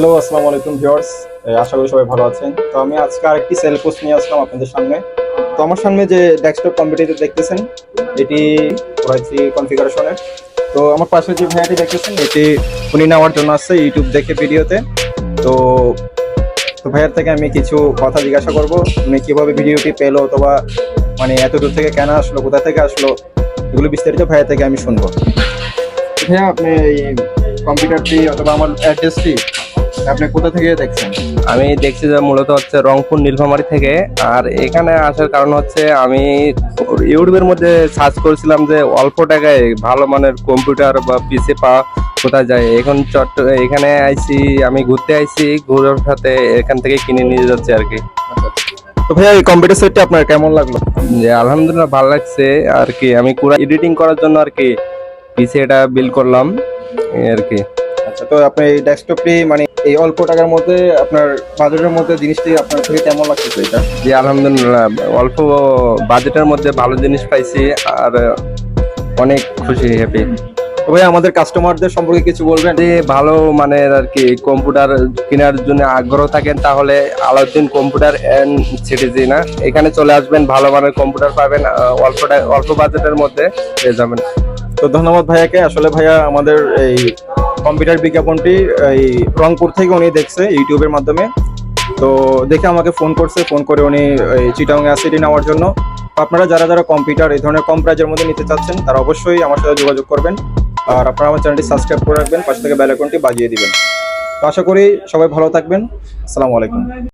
Hello আসসালামু আলাইকুম viewers আশা করি সবাই ভালো আছেন। তো আমি আজকে আরেকটি সেল পোস্ট নিয়ে আসলাম আপনাদের সামনে। তো আমার সামনে যে ডেস্কটপ কম্পিউটার দেখতেছেন, এটি করেছি কনফিগারেশনের তো আমার পাশে যে ভাইয়াটি দেখতেছেন, এটি উনি নেওয়ার জন্য আসছে ইউটিউব দেখে ভিডিওতে। তো তো ভাইয়ার থেকে আমি কিছু কথা জিজ্ঞাসা করব, উনি কীভাবে ভিডিওটি পেল অথবা মানে এত দূর থেকে কেন আসলো, কোথা থেকে আসলো, এগুলো বিস্তারিত ভাইয়া থেকে আমি শুনব। ভাইয়া, আপনি এই কম্পিউটারটি অথবা আমার অ্যাড্রেসটি আপনি কোথা থেকে দেখছেন? আমি দেখছি যে মূলত হচ্ছে রংপুর নীলফামারী থেকে। আর এখানে আসার কারণ হচ্ছে আমি ইউটিউবের মধ্যে সার্চ করেছিলাম যে অল্প টাকায় ভালো মানের কম্পিউটার বা পিসি পাওয়া কোথায় যায়। এখন চট্ট এখানে আইছি আমি ঘুরতে আইছি ঘুরার সাথে এখান থেকে কিনে নিয়ে যাচ্ছি আর কি। তো ভাইয়া এই কম্পিউটার সেটটি আপনার কেমন লাগল? যে আলহামদুলিল্লাহ ভালো লাগছে আর কি। আমি পুরো এডিটিং করার জন্য আর কি পিসি এটা বিল করলাম আর কি। তো আপনি এই ডেস্কটপটি মানে এই অল্প টাকার মধ্যে আপনার বাজেটের মধ্যে জিনিসটি আপনার থেকে কেমন লাগতেছে এটা? জি আলহামদুলিল্লাহ। অল্প বাজেটের মধ্যে ভালো জিনিস পাইছি আর অনেক খুশি হ্যাপি তো ভাই আমাদের কাস্টমারদের সম্পর্কে কিছু বলবেন? যদি ভালো মানের আর কি কম্পিউটার কেনার জন্য আগ্রহ থাকেন তাহলে আলাউদ্দিন কম্পিউটার এন্ড সিটিজি না? এখানে চলে আসবেন ভালো মানের কম্পিউটার পাবেন অল্প অল্প বাজেটের মধ্যে পেয়ে যাবেন। তো ধন্যবাদ ভাইয়াকে। আসলে ভাইয়া আমাদের এই কম্পিউটার বিজ্ঞাপনটি এই রংপুর থেকে উনি দেখছে ইউটিউবের মাধ্যমে। তো দেখে আমাকে ফোন করছে, ফোন করে উনি এই চিটাং অ্যাসিডি নেওয়ার জন্য। আপনারা যারা যারা কম্পিউটার, এই ধরনের কম প্রাইজের মধ্যে নিতে চাচ্ছেন, তারা অবশ্যই আমার সাথে যোগাযোগ করবেন। আর আপনারা আমার চ্যানেলটি সাবস্ক্রাইব করে রাখবেন, পাশে থেকে বেল বাজিয়ে দিবেন। আশা করি সবাই ভালো থাকবেন। আসসালামু আলাইকুম।